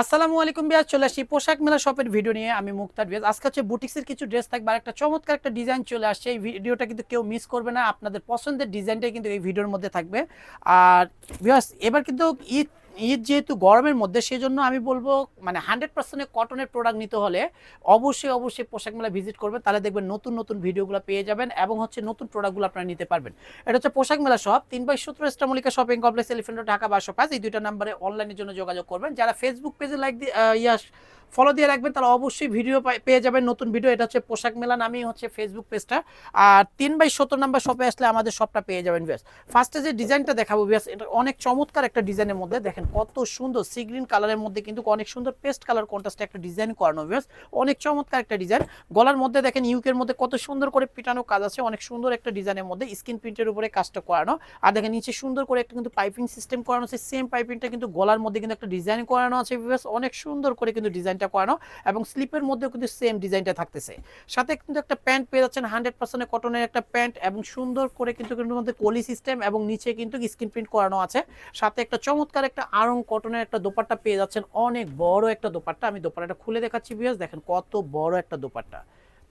আসসালামু আলাইকুম বিয়াজ চলে আসি পোশাক মেলা শপের ভিডিও নিয়ে। আমি মুক্তার বিয়াজ আজকে হচ্ছে বুটিক্সের কিছু ড্রেস থাকবে, আর একটা চমৎকার একটা ডিজাইন চলে আসছে। এই ভিডিওটা কিন্তু কেউ মিস করবে না। আপনাদের পছন্দের ডিজাইনটাই কিন্তু এই ভিডিওর মধ্যে থাকবে। আর বিয়াজ এবার কিন্তু ঈদ ঈদ যেহেতু গরমের মধ্যে সেজন্য আমি বলব মানে হান্ড্রেড পার্সেন্টের কটনের প্রোডাক্ট নিতে হলে অবশ্যই অবশ্যই পোশাক মেলা ভিজিট করবেন তাহলে দেখবেন নতুন নতুন ভিডিওগুলো পেয়ে যাবেন এবং হচ্ছে নতুন প্রোডাক্টগুলো আপনারা নিতে পারবেন। এটা হচ্ছে পোশাক মেলা শপ তিন বাই সত্তর স্টামলিকা শপিং কমপ্লেক্স এলিফেন্ট ঢাকা বাসো পাঁচ এই দুইটা নাম্বারে অনলাইনের জন্য যোগাযোগ করবেন। যারা ফেসবুক পেজে লাইক দিয়ে আহ, ইয়া ফলো দিয়ে রাখবেন, তাহলে অবশ্যই ভিডিও পেয়ে যাবেন নতুন ভিডিও এটা হচ্ছে পোশাক মেলা নামেই হচ্ছে ফেসবুক পেজটা আর তিন বাই সত্তর নাম্বার শপে আসলে আমাদের শপটা পেয়ে যাবেন বিয়াস ফার্স্টে যে ডিজাইনটা দেখাবো বিয়াস এটা অনেক চমৎকার একটা ডিজাইনের মধ্যে দেখেন, কত সুন্দর সি গ্রিন কালারের মধ্যে কিন্তু অনেক সুন্দর পেস্ট কালার কন্ট্রাস্টে একটা ডিজাইন করানো বিয়াস অনেক চমৎকার একটা ডিজাইন গলার মধ্যে দেখেন ইউকের মধ্যে কত সুন্দর করে পিটানো কাজ আছে, অনেক সুন্দর একটা ডিজাইনের মধ্যে স্ক্রিন প্রিন্টের উপরে কাজটা করানো। আর দেখেন নিচে সুন্দর করে একটা কিন্তু পাইপিং সিস্টেম করানো আছে সেম পাইপিংটা কিন্তু গলার মধ্যে কিন্তু একটা ডিজাইন করানো আছে বিয়াস অনেক সুন্দর করে কিন্তু ডিজাইনটা করানো এবং স্লিপের মধ্যেও কিন্তু সেম ডিজাইনটা থাকতেছে। সাথে কিন্তু একটা প্যান্ট পেয়ে যাচ্ছেন হান্ড্রেড পার্সেন্ট কটনের একটা প্যান্ট এবং সুন্দর করে কিন্তু কিন্তু মধ্যে কলি সিস্টেম এবং নিচে কিন্তু স্ক্রিন প্রিন্ট করানো আছে। সাথে একটা চমৎকার একটা আরং কটনের একটা দোপাট্টা পেয়ে যাচ্ছেন। অনেক বড় একটা দোপাট্টা। আমি দোপাট্টাটা খুলে দেখাচ্ছি বিয়াস দেখেন কত বড় একটা দোপাট্টা।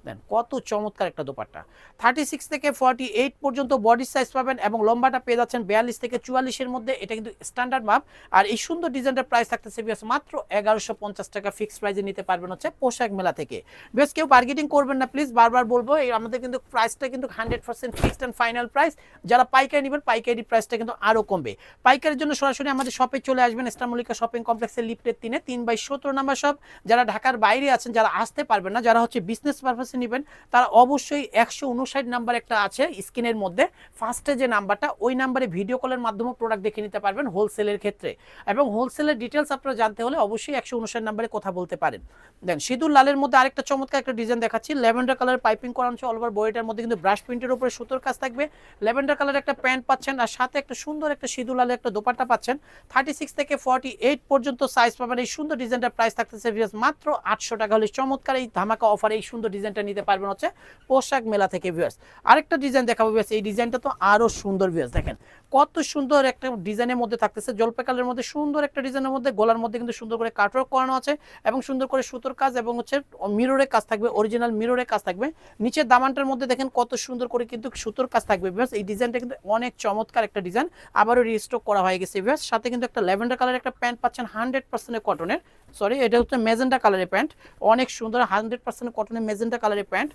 দেন, কত চমৎকার একটা দোপাট্টা। থার্টি সিক্স থেকে ফর্টি এইট পর্যন্ত বডি সাইজ পাবেন এবং লম্বাটা পেয়ে যাচ্ছেন বিয়াল্লিশ থেকে চুয়াল্লিশের মধ্যে, এটা কিন্তু স্ট্যান্ডার্ড মাপ আর এই সুন্দর ডিজাইনটার প্রাইস থাকতেছে বিয়াস মাত্র এগারোশো পঞ্চাশ টাকা ফিক্সড প্রাইসে নিতে পারবেন হচ্ছে পোশাক মেলা থেকে। বেশ কেউ বার্গেটিং করবেন না প্লিজ বারবার বলব, এই আমাদের কিন্তু প্রাইসটা কিন্তু hundred percent fixed and final price যারা পাইকারি নেবেন, পাইকারি প্রাইসটা কিন্তু আরও কমবে। পাইকারির জন্য সরাসরি আমাদের শপে চলে আসবেন ইস্টামলিকা শপিং কমপ্লেক্সের লিফটের তিনে, তিন বাই সতেরো নাম্বার শপ যারা ঢাকার বাইরে আছেন, যারা আসতে পারবেন না, যারা হচ্ছে বিজনেস পারপাসে নেবেন, তারা অবশ্যই একশো উনষাট নাম্বার একটা আছে স্ক্রিনের মধ্যে। ফার্স্টে যে নাম্বারটা, ওই নাম্বারে ভিডিও কলের মাধ্যমে প্রোডাক্ট দেখে নিতে পারবেন হোলসেলের ক্ষেত্রে। এবং হোলসেলের ডিটেলস আপনারা জানতে হলে অবশ্যই একশো উনষাট নাম্বারে কথা বলতে পারেন। দেন সিঁদুর লালের মধ্যে আরেকটা চমৎকার একটা ডিজাইন দেখাচ্ছি। ল্যাভেন্ডার কালার পাইপিং আছে অল ওভার বডিটার মধ্যে, কিন্তু ব্রাশ প্রিন্টের উপরে সুতোর কাজ থাকবে। ল্যাভেন্ডার কালার একটা প্যান্ট পাচ্ছেন আর সাথে একটা সুন্দর একটা সিঁদুর লালের একটা দোপাট্টা পাচ্ছেন। থার্টি সিক্স থেকে ফর্টি এইট পর্যন্ত সাইজ পাবেন। এই সুন্দর ডিজাইনটার প্রাইস থাকতেছে মাত্র আটশো টাকা। হলে চমৎকার এই ধামাকা অফার এই সুন্দর ডিজাইনটা নিতে পারবেন হচ্ছে পোশাক মেলা থেকে ভিউয়ার্স আরেকটা ডিজাইন দেখাবো ভিউয়ার্স এই ডিজাইনটা তো আরও সুন্দর ভিউয়ার্স দেখেন। কত সুন্দর একটা ডিজাইনের মধ্যে থাকতেছে। জলপাই কালারের মধ্যে সুন্দর একটা ডিজাইনের মধ্যে, গলার মধ্যে কিন্তু সুন্দর করে কাটওয়ার্ক করানো আছে এবং সুন্দর করে সুতোর কাজ এবং হচ্ছে মিররের কাজ থাকবে, অরিজিনাল মিররের কাজ থাকবে। নিচের দামানটার মধ্যে দেখেন কত সুন্দর করে কিন্তু সুতোর কাজ থাকবে ভিউয়ার্স এই ডিজাইনটা কিন্তু অনেক চমৎকার একটা ডিজাইন। আবারও রিস্টক করা হয়ে গেছে ভিউয়ার্স সাথে কিন্তু একটা ল্যাভেন্ডার কালারের একটা প্যান্ট পাচ্ছেন হান্ড্রেড পার্সেন্টের কটনের। সরি, এটা হচ্ছে মেজেন্টা কালারের প্যান্ট। অনেক সুন্দর হান্ড্রেড পার্সেন্ট কটনের মেজেন্টা কালারের প্যান্ট।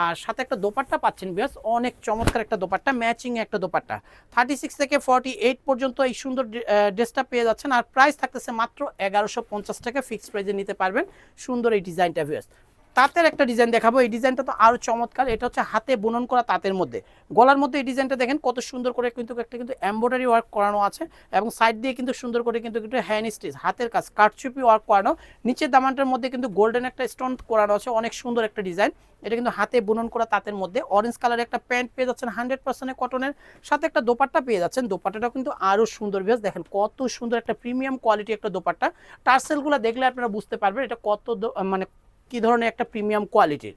আর সাথে একটা দোপাট্টা পাচ্ছেন বিয়াস অনেক চমৎকার একটা দোপাট্টা ম্যাচিং একটা দোপাট্টা। থার্টি সিক্স থেকে ফর্টি এইট পর্যন্ত এই সুন্দর ড্রেসটা পেয়ে যাচ্ছেন। আর প্রাইস থাকতেছে মাত্র এগারোশো পঞ্চাশ টাকা ফিক্সড প্রাইসে নিতে পারবেন সুন্দর এই ডিজাইনটা বিয়াস তাঁতের একটা ডিজাইন দেখাবো। এই ডিজাইনটা তো আরও চমৎকার। এটা হচ্ছে হাতে বুনন করা তাঁতের মধ্যে। গলার মধ্যে এই ডিজাইনটা দেখেন, কত সুন্দর করে কিন্তু একটা কিন্তু এমব্রয়ডারি ওয়ার্ক করানো আছে এবং সাইড দিয়ে কিন্তু সুন্দর করে কিন্তু একটু হ্যান্ড স্টিচ হাতের কাজ কাঠচুপি ওয়ার্ক করানো। নিচের দামানটার মধ্যে কিন্তু গোল্ডেন একটা স্টোন করানো আছে, অনেক সুন্দর একটা ডিজাইন। এটা কিন্তু হাতে বুনন করা তাঁতের মধ্যে। অরেঞ্জ কালারের একটা প্যান্ট পেয়ে যাচ্ছেন হান্ড্রেড পার্সেন্টের কটনের সাথে একটা দোপাট্টা পেয়ে যাচ্ছেন। দোপাট্টাটাও কিন্তু আরও সুন্দর বেশ দেখেন কত সুন্দর একটা প্রিমিয়াম কোয়ালিটি একটা দোপাট্টা। টার্সেলগুলো দেখলে আপনারা বুঝতে পারবেন এটা কত মানে কি ধরনের একটা প্রিমিয়াম কোয়ালিটির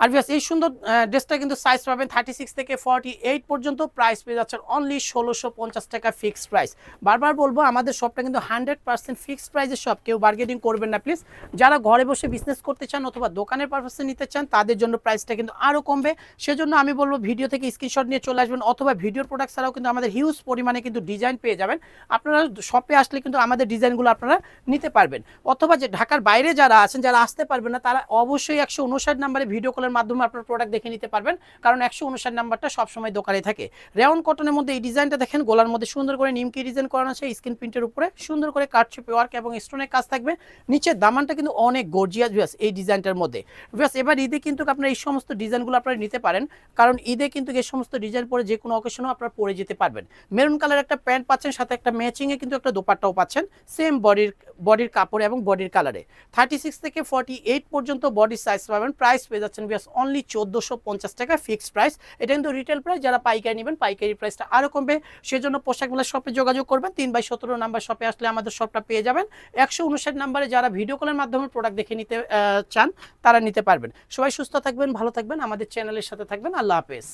আর ভিয়াস এই সুন্দর ড্রেসটা কিন্তু সাইজ পাবেন থার্টি সিক্স থেকে ফর্টি এইট পর্যন্ত। প্রাইস পেয়ে যাচ্ছেন অনলি ষোলোশো পঞ্চাশ টাকা ফিক্সড প্রাইস বারবার বলব, আমাদের শপটা কিন্তু হান্ড্রেড পার্সেন্ট ফিক্সড প্রাইসের শপ কেউ বার্গেনিং করবেন না প্লিজ যারা ঘরে বসে বিজনেস করতে চান অথবা দোকানের পারপাসে নিতে চান, তাদের জন্য প্রাইসটা কিন্তু আরও কমবে। সেজন্য আমি বলব ভিডিও থেকে স্ক্রিনশট নিয়ে চলে আসবেন অথবা ভিডিওর প্রোডাক্ট ছাড়াও কিন্তু আমাদের হিউজ পরিমাণে কিন্তু ডিজাইন পেয়ে যাবেন। আপনারা শপে আসলে কিন্তু আমাদের ডিজাইনগুলো আপনারা নিতে পারবেন। অথবা যে ঢাকার বাইরে যারা আছেন, যারা আসতে পারবেন না, তারা অবশ্যই একশো উনষাট নাম্বারে ভিডিও কলের মাধ্যমে আপনার প্রোডাক্ট দেখে নিতে পারবেন। কারণ একশো উনষাট নাম্বারটা সবসময় দোকানে থাকে। রেওন কটনের মধ্যে এই ডিজাইনটা দেখেন, গোলার মধ্যে সুন্দর করে নিমকি ডিজাইন করানো আছে স্ক্রিন প্রিন্টের উপরে সুন্দর করে কাঠচুপি ওয়ার্ক এবং স্টোনের কাজ থাকবে। নিচের দামানটা কিন্তু অনেক গর্জিয়াস ভিয়াস এই ডিজাইনটার মধ্যে। ভিয়াস এবার ঈদে কিন্তু আপনার এই সমস্ত ডিজাইনগুলো আপনারা নিতে পারেন। কারণ ঈদে কিন্তু এই সমস্ত ডিজাইন পরে যে কোনো অকেশনও আপনারা পরে যেতে পারবেন। মেরুন কালার একটা প্যান্ট পাচ্ছেন, সাথে একটা ম্যাচিংয়ে কিন্তু একটা দোপাট্টাও পাচ্ছেন। সেম বডির বডির কাপড় এবং বডির কালারে থার্টি সিক্স থেকে ফর্টি এইট পর্যন্ত বডির সাইজ পাবেন। প্রাইস পেয়ে যাচ্ছেন বিয়াস অনলি পঞ্চাশ টাকা ফিক্সড প্রাইস এটা কিন্তু রিটেল প্রাইস যারা পাইকারি নেবেন, পাইকারি প্রাইসটা আরও কমবে। সেজন্য পোশাক মেলার শপে যোগাযোগ করবেন। তিন বাই সতেরো নাম্বার শপে আসলে আমাদের শপটা পেয়ে যাবেন। একশো উনষাট নাম্বারে যারা ভিডিও কলের মাধ্যমে প্রোডাক্ট দেখে নিতে চান, তারা নিতে পারবেন। সবাই সুস্থ থাকবেন, ভালো থাকবেন। আমাদের চ্যানেলের সাথে থাকবেন। আল্লাহ হাফেজ।